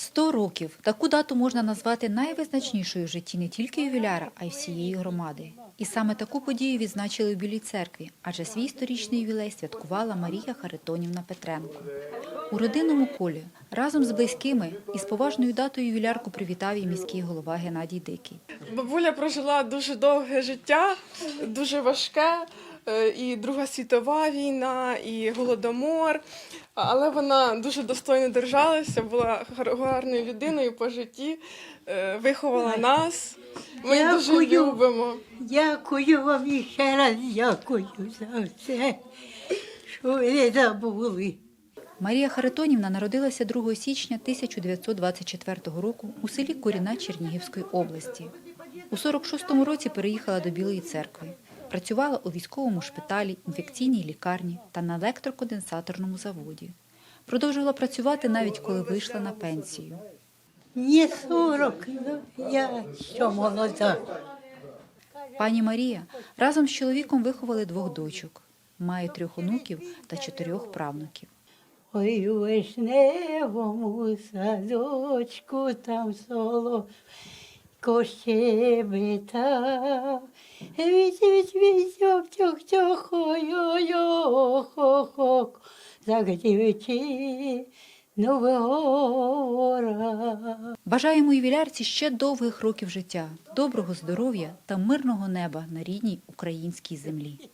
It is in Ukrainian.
Сто років таку дату можна назвати найвизначнішою в житті не тільки ювіляра, а й всієї громади. І саме таку подію відзначили в Білій церкві, адже свій сторічний ювілей святкувала Марія Харитонівна Петренко. У родинному колі разом з близькими і з поважною датою ювілярку привітав і міський голова Геннадій Дикий. Бабуля прожила дуже довге життя, дуже важке. Е, І Друга світова війна, і голодомор. Але вона дуже достойно держалася, була гар- гарною людиною по житті, е, виховала нас. Ми її дуже любимо. Дякую вам і ще раз дякую за все, що ви забули. Марія Харитонівна народилася 2 січня 1924 року у селі Коріна Чернігівської області. У 46-му році переїхала до Білої церкви. Працювала у військовому шпиталі, інфекційній лікарні та на електроконденсаторному заводі. Продовжувала працювати навіть коли вийшла на пенсію. Мені 40, я ще молода. Пані Марія разом з чоловіком виховали двох дочок. Має трьох онуків та чотирьох правнуків. Ой, у вишневому садочку там соло щебетав. Віть, віч, віч, ок, тьох, тьох, ой, ой, ох, ох, ох, загдівчі нового Бажаємо ювілярці ще довгих років життя, доброго здоров'я та мирного неба на рідній українській землі.